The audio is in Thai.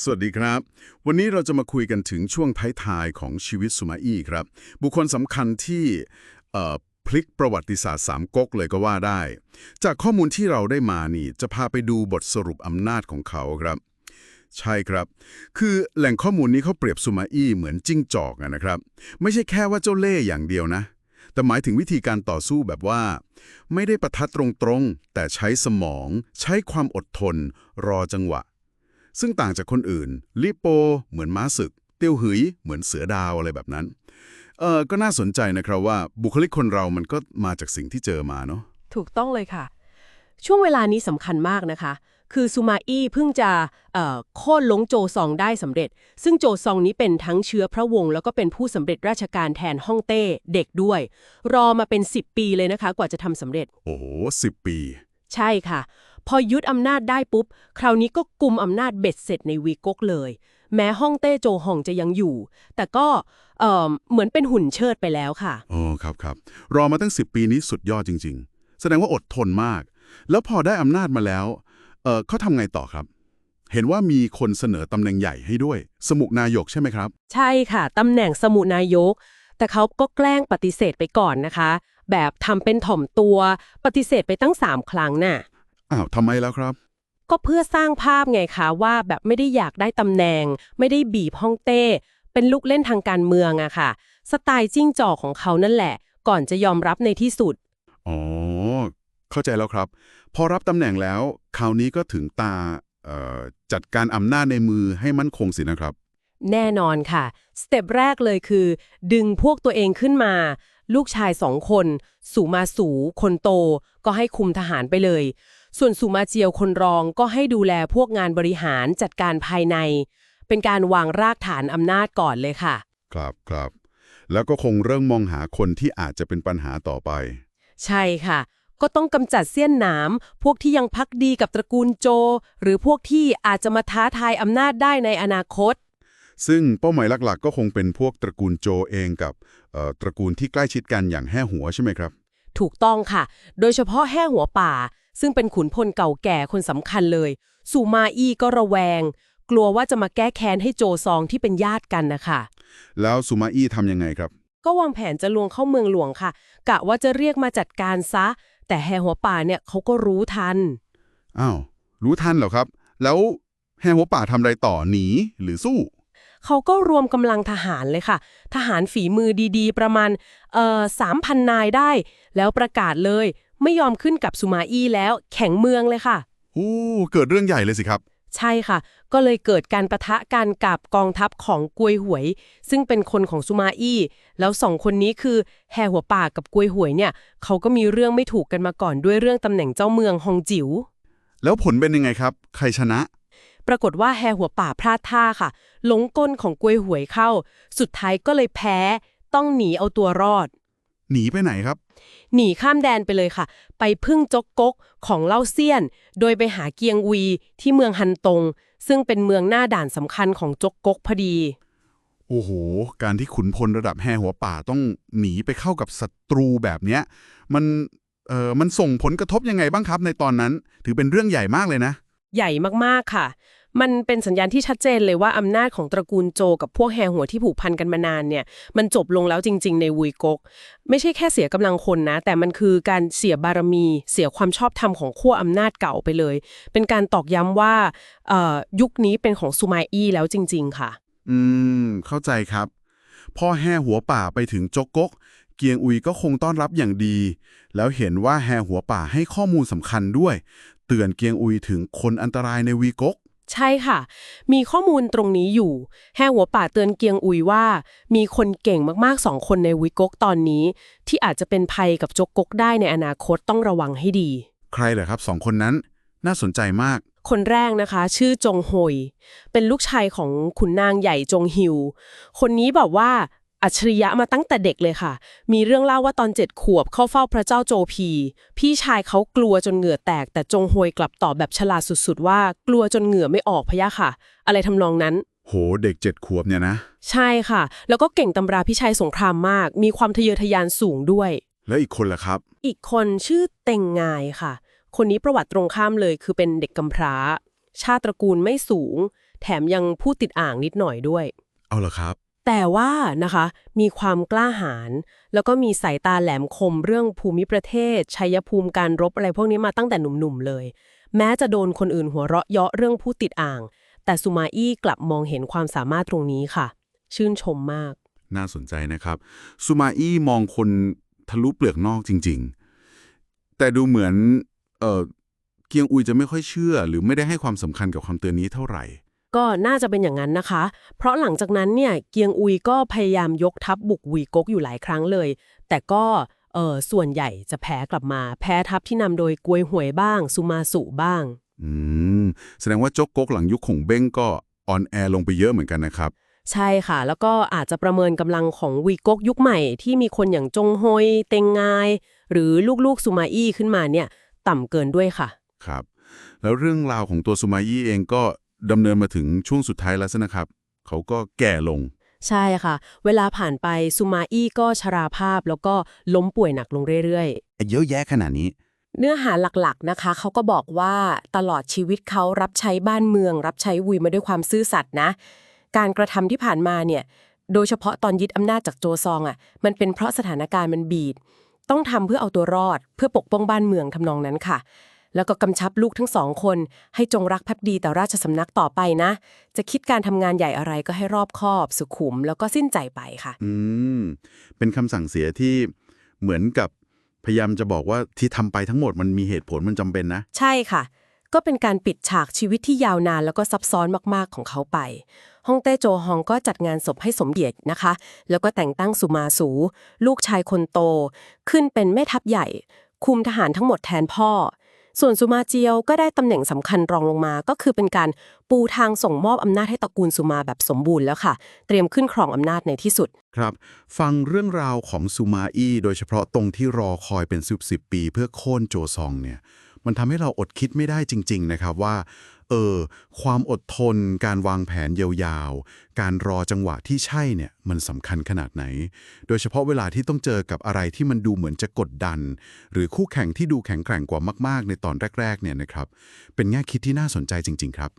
สวัสดีครับ วันนี้เราจะมาคุยกันถึงช่วงท้ายๆของชีวิตสุมาอี้ครับ บุคคลสำคัญที่พลิกประวัติศาสตร์สามก๊กเลยก็ว่าได้ จากข้อมูลที่เราได้มานี่ จะพาไปดูบทสรุปอำนาจของเขาครับ ใช่ครับ คือแหล่งข้อมูลนี้เขาเปรียบสุมาอี้เหมือนจิ้งจอกอะนะครับ ไม่ใช่แค่ว่าเจ้าเล่ห์อย่างเดียวนะ แต่หมายถึงวิธีการต่อสู้แบบว่า ไม่ได้ประทัดตรงๆ แต่ใช้สมอง ใช้ความอดทน รอจังหวะ ซึ่งต่างจากคนอื่น ลิโป เหมือนม้าศึก เตียวหืย เหมือนเสือดาวอะไรแบบนั้น เออก็น่าสนใจนะครับว่าบุคลิกคนเรามันก็มาจากสิ่งที่เจอมาเนาะ ถูกต้องเลยค่ะ ช่วงเวลานี้สำคัญมากนะคะ คือซูมาอี้เพิ่งจะเอ่อโค่นล้งโจซองได้สำเร็จ ซึ่งโจซองนี้เป็นทั้งเชื้อพระวงศ์แล้วก็เป็นผู้สำเร็จราชการแทนฮ่องเต้เด็กด้วย รอมาเป็น 10 ปีเลยนะคะ กว่าจะทำสำเร็จ โอ้โหสิบปี ใช่ค่ะ พอยึดอำนาจได้ปุ๊บ คราวนี้ก็กุมอำนาจเบ็ดเสร็จในวีก๊กเลย แม้ฮ่องเต้โจฮองจะยังอยู่ แต่ก็เอ่อเหมือนเป็นหุ่นเชิดไปแล้วค่ะโอ้ครับครับรอมาตั้ง 10 ปีนี้สุดยอดจริง ๆ แสดงว่าอดทนมาก แล้วพอได้อำนาจมาแล้วเออเขาทำไงต่อครับเห็นว่ามีคนเสนอตำแหน่งใหญ่ให้ด้วย สมุกนายกใช่ไหมครับ ใช่ค่ะตำแหน่งสมุนายก แต่เขาก็แกล้งปฏิเสธไปก่อนนะคะ แบบทำเป็นถ่อมตัวปฏิเสธไปตั้ง 3 ครั้งน่ะ อ้าวทำไมแล้วครับ ก็เพื่อสร้างภาพไงคะว่าแบบไม่ได้อยากได้ตำแหน่ง ไม่ได้บีบฮ่องเต้ เป็นลูกเล่นทางการเมืองอะค่ะ สไตล์จิ้งจอกของเขานั่นแหละ ก่อนจะยอมรับในที่สุด อ๋อ เข้าใจแล้วครับ พอรับตำแหน่งแล้ว คราวนี้ก็ถึงตาเอ่อจัดการอำนาจในมือให้มั่นคงสินะครับ แน่นอนค่ะ สเต็ปแรกเลยคือ ดึงพวกตัวเองขึ้นมา ลูกชายสองคน สูมาสูคนโต ก็ให้คุมทหารไปเลย ส่วนสูมาเจียวคนรองก็ให้ดูแลพวกงานบริหารจัดการภายใน เป็นการวางรากฐานอำนาจก่อนเลยค่ะ ครับครับ แล้วก็คงเริ่มมองหาคนที่อาจจะเป็นปัญหาต่อไป ใช่ค่ะ ก็ต้องกำจัดเสี้ยนหนามพวกที่ยังพักดีกับตระกูลโจ หรือพวกที่อาจจะมาท้าทายอำนาจได้ในอนาคต ซึ่งเป้าหมายหลักๆ ก็คงเป็นพวกตระกูลโจเองกับเอ่อตระกูลที่ใกล้ชิดกันอย่างแห่หัวใช่ไหมครับ ถูกต้องค่ะ โดยเฉพาะแห่หัวป่า ซึ่งเป็นขุนพลเก่าแก่คนสำคัญเลยสูมาอี้ก็ระแวง กลัวว่าจะมาแก้แค้นให้โจซองที่เป็นญาติกันนะคะ แล้วซูมาอี้ทำยังไงครับ ก็วางแผนจะลวงเข้าเมืองหลวงค่ะ กะว่าจะเรียกมาจัดการซะ แต่แห่หัวป่าเนี่ยเขาก็รู้ทัน อ้าว รู้ทันเหรอครับ แล้วแห่หัวป่าทำอะไรต่อหนีหรือสู้ เขาก็รวมกำลังทหารเลยค่ะ ทหารฝีมือดีๆ ประมาณเอ่อสามพันนายได้ แล้วประกาศเลย ไม่ยอมขึ้นกับสุมาอี้แล้ว แข่งเมืองเลยค่ะ โอ้เกิดเรื่องใหญ่เลยสิครับ ใช่ค่ะ ก็เลยเกิดการประทะกันกับกองทัพของกวยหวย ซึ่งเป็นคนของสุมาอี้ แล้วสองคนนี้คือแห่หัวป่ากับกวยหวยเนี่ย เขาก็มีเรื่องไม่ถูกกันมาก่อนด้วยเรื่องตำแหน่งเจ้าเมืองฮองจิ๋ว แล้วผลเป็นยังไงครับ ใครชนะ ปรากฏว่าแฮหัวป่าพลาดท่าค่ะ หลงกลของกวยหวยเข้า สุดท้ายก็เลยแพ้ ต้องหนีเอาตัวรอด หนีไปไหนครับ หนีข้ามแดนไปเลยค่ะ ไปพึ่งจกกกของเล่าเซียน โดยไปหาเกียงวีที่เมืองฮันตง ซึ่งเป็นเมืองหน้าด่านสำคัญของจกกกพอดี โอ้โห การที่ขุนพลระดับแห่หัวป่าต้องหนีไปเข้ากับศัตรูแบบเนี้ย มันเอ่อมันส่งผลกระทบยังไงบ้างครับในตอนนั้น ถือเป็นเรื่องใหญ่มากเลยนะ ใหญ่มากๆค่ะ มันเป็นสัญญาณที่ชัดเจนเลยว่าอำนาจของตระกูลโจกับพวกแฮหัวที่ผูกพันกันมานานเนี่ย มันจบลงแล้วจริง ๆ ในวุยกก ไม่ใช่แค่เสียกำลังคนนะ แต่มันคือการเสียบารมี เสียความชอบธรรมของขั้วอำนาจเก่าไปเลย เป็นการตอกย้ำว่ายุคนี้เป็นของซูมาอี้แล้วจริง ๆ ค่ะ อืม เข้าใจครับ พ่อแห่หัวป่าไปถึงจกกกเกียงอุยก็คงต้อนรับอย่างดี แล้วเห็นว่าแห่หัวป่าให้ข้อมูลสำคัญด้วย เตือนเกียงอุยถึงคนอันตรายในวีกก ใช่ค่ะ มีข้อมูลตรงนี้อยู่ แห่หัวป่าเตือนเกียงอุยว่า มีคนเก่งมากๆสองคนในวิกกตอนนี้ ที่อาจจะเป็นภัยกับจกกกได้ในอนาคตต้องระวังให้ดี ใครเหรอครับสองคนนั้น น่าสนใจมาก คนแรกนะคะ ชื่อจงโฮยเป็นลูกชายของขุนนางใหญ่จงฮิว คนนี้บอกว่า อัจฉริยะมาตั้งแต่เด็กเลยค่ะ มีเรื่องเล่าว่าตอนเจ็ดขวบเข้าเฝ้าพระเจ้าโจพี พี่ชายเขากลัวจนเหงื่อแตก แต่จงโฮยกลับตอบแบบฉลาดสุดๆ ว่ากลัวจนเหงื่อไม่ออกพะยะค่ะ อะไรทำนองนั้น โหเด็กเจ็ดขวบเนี่ยนะ ใช่ค่ะ แล้วก็เก่งตำราพิชัยสงครามมาก มีความทะเยอทะยานสูงด้วย แล้วอีกคนล่ะครับ อีกคนชื่อเต็งงายค่ะ คนนี้ประวัติตรงข้ามเลยคือเป็นเด็กกำพร้า ชาติตระกูลไม่สูง แถมยังพูดติดอ่างนิดหน่อยด้วย เอาเหรอครับ แต่ว่านะคะมีความกล้าหาญแล้วก็มีสายตาแหลมคมเรื่องภูมิประเทศ ชัยภูมิการรบอะไรพวกนี้มาตั้งแต่หนุ่มๆเลย แม้จะโดนคนอื่นหัวเราะเยาะเรื่องผู้ติดอ่าง แต่ซูมาอี้กลับมองเห็นความสามารถตรงนี้ค่ะ ชื่นชมมาก น่าสนใจนะครับซูมาอี้มองคนทะลุเปลือกนอกจริง ๆ แต่ดูเหมือนเออเกียงอุยจะไม่ค่อยเชื่อ หรือไม่ได้ให้ความสำคัญกับคำเตือนนี้เท่าไหร่ ก็น่าจะเป็นอย่างนั้นนะคะ เพราะหลังจากนั้นเนี่ยเกียงอุยก็พยายามยกทัพบุกวีกกอยู่หลายครั้งเลย แต่ก็เออส่วนใหญ่จะแพ้กลับมา แพ้ทัพที่นำโดยกวยหวยบ้าง สุมาสุบ้าง อืม แสดงว่าจกก๊กหลังยุคของเบ้งก็ออนแอร์ลงไปเยอะเหมือนกันนะครับ ใช่ค่ะ แล้วก็อาจจะประเมินกำลังของวีกกยุคใหม่ ที่มีคนอย่างจงฮยเต็งงาย หรือลูกๆสุมาอี้ขึ้นมาเนี่ย ต่ำเกินด้วยค่ะ ครับ แล้วเรื่องราวของตัวซูมาอี้เองก็ ดำเนินมาถึงช่วงสุดท้ายแล้วซะนะครับ เขาก็แก่ลง ใช่ค่ะ เวลาผ่านไปสุมาอี้ก็ชราภาพแล้วก็ล้มป่วยหนักลงเรื่อยๆเยอะแยะขนาดนี้เนื้อหาหลักๆนะคะ เขาก็บอกว่าตลอดชีวิตเขารับใช้บ้านเมือง รับใช้วุยมาด้วยความซื่อสัตย์นะ การกระทำที่ผ่านมาเนี่ย โดยเฉพาะตอนยึดอำนาจจากโจซองอะ มันเป็นเพราะสถานการณ์มันบีบต้องทำเพื่อเอาตัวรอด เพื่อปกป้องบ้านเมืองทำนองนั้นค่ะ แล้วก็กำชับลูกทั้งสองคน ให้จงรักภักดีต่อราชสำนักต่อไปนะ จะคิดการทำงานใหญ่อะไรก็ให้รอบคอบสุขุม แล้วก็สิ้นใจไปค่ะ อืม เป็นคำสั่งเสียที่เหมือนกับพยายามจะบอกว่าที่ทำไปทั้งหมดมันมีเหตุผลมันจำเป็นนะ ใช่ค่ะ ก็เป็นการปิดฉากชีวิตที่ยาวนานแล้วก็ซับซ้อนมากๆของเขาไปฮ่องเต้โจฮองก็จัดงานศพให้สมเกียรตินะคะ แล้วก็แต่งตั้งสุมาสู ลูกชายคนโต ขึ้นเป็นแม่ทัพใหญ่ คุมทหารทั้งหมดแทนพ่อ ส่วนซูมาเจียวก็ได้ตำแหน่งสำคัญรองลงมา ก็คือเป็นการปูทางส่งมอบอำนาจให้ตระกูลซูมาแบบสมบูรณ์แล้วค่ะ เตรียมขึ้นครองอำนาจในที่สุด ครับ ฟังเรื่องราวของซูมาอี้โดยเฉพาะตรงที่รอคอยเป็นสิบสิบปี เพื่อโค่นโจซองเนี่ย มันทำให้เราอดคิดไม่ได้จริง ๆ นะครับว่า เออ ความอดทน การวางแผนยาวๆ การรอจังหวะที่ใช่เนี่ย มันสำคัญขนาดไหน โดยเฉพาะเวลาที่ต้องเจอกับอะไรที่มันดูเหมือนจะกดดัน หรือคู่แข่งที่ดูแข็งแกร่งกว่ามาก ๆ ในตอนแรก ๆ เนี่ยนะครับ เป็นแง่คิดที่น่าสนใจจริง ๆ ครับ